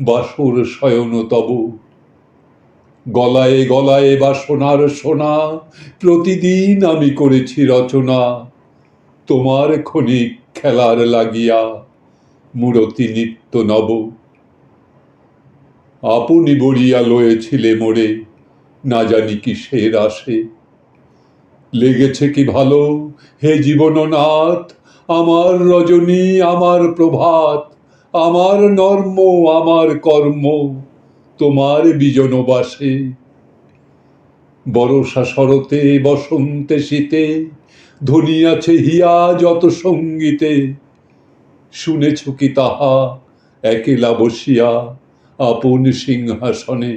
বাসর শয়ন তব। গলায় গলায় বাসনার সোনা, প্রতিদিন আমি করেছি রচনা। তোমার ক্ষণিক খেলার লাগিয়া মূরতি নিত্য নব। আপনি বড়িয়া লয়েছিলে মোরে, না জানি কিসের আসে। লেগেছে কি ভালো, হে জীবননাথ, আমার রজনী, আমার প্রভাত। আমার নর্ম, আমার কর্ম, তোমার বিজনবাসে বরষা শরতে বসন্তে, শীতে ধনিয়াছে হিয়া যত সঙ্গীতে। শুনেছ কি তাহা, একেলা বসিয়া আপন সিংহাসনে।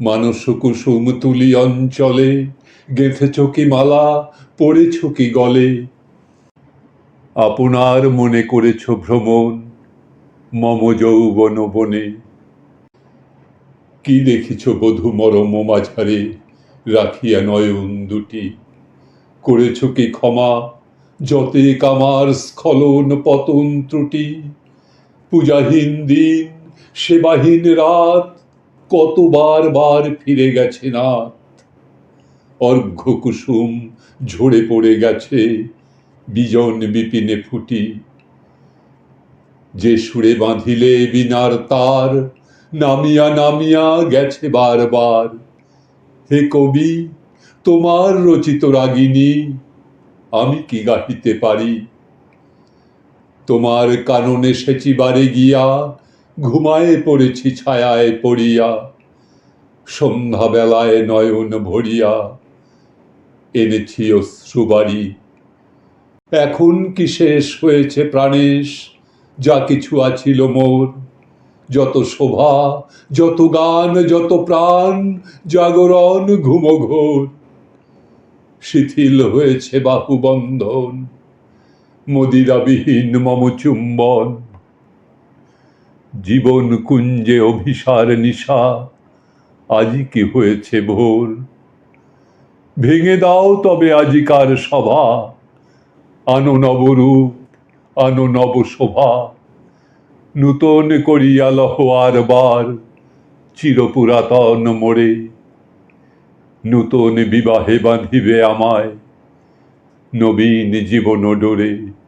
মানস কুসুম তুলি অঞ্চলে, গেঁথেছ কি মালা, পড়েছ কি গলে। আপনার মনে করেছ ভ্রমণ মম যৌবন বনে। কি দেখিছ বধূ মরম মাঝারে, রাখিয়া নয়ন দুটি। করেছ কি ক্ষমা, যতে কামার স্খলন পতন ত্রুটি। পূজাহীন দিন, সেবাহীন রাত, কতবার বার ফিরে গেছে নাথ। অর্ঘ্য কুসুম ঝরে পড়ে গেছে, বিজন বিপিনে ফুটি। যে সুরে বাঁধিলে বিনার তার, নামিয়া নামিয়া গেছে বারবার। হে কবি, তোমার রচিত রাগিনী, আমি কি গাহিতে পারি? তোমার কাননে সেচিবারে গিয়া, ঘুমায়ে পড়েছি ছায়ায় পড়িয়া। সন্ধ্যাবেলায় নয়ন ভরিয়া, এনেছি অশ্রুবাড়ি এখন কি শেষ হয়েছে প্রাণেশ? যা কিছু আছিল মোর, যত শোভা, যত গান, যত প্রাণ, জাগরণ ঘুমঘোর। শিথিল হয়েছে বাহুবন্ধন, মদিরাবিহীন মম চুম্বন জীবন কুঞ্জে অভিসার নিশা, আজি কি হয়েছে ভোর? ভেঙে দাও তবে আজিকার সভা, আনো নবরূপ আনো নব শোভা। নূতন করিয়া লহ আর বার, চিরপুরাতন মোড়ে নূতন বিবাহে বাঁধিবে আমায়, নবীন জীবন ডোরে।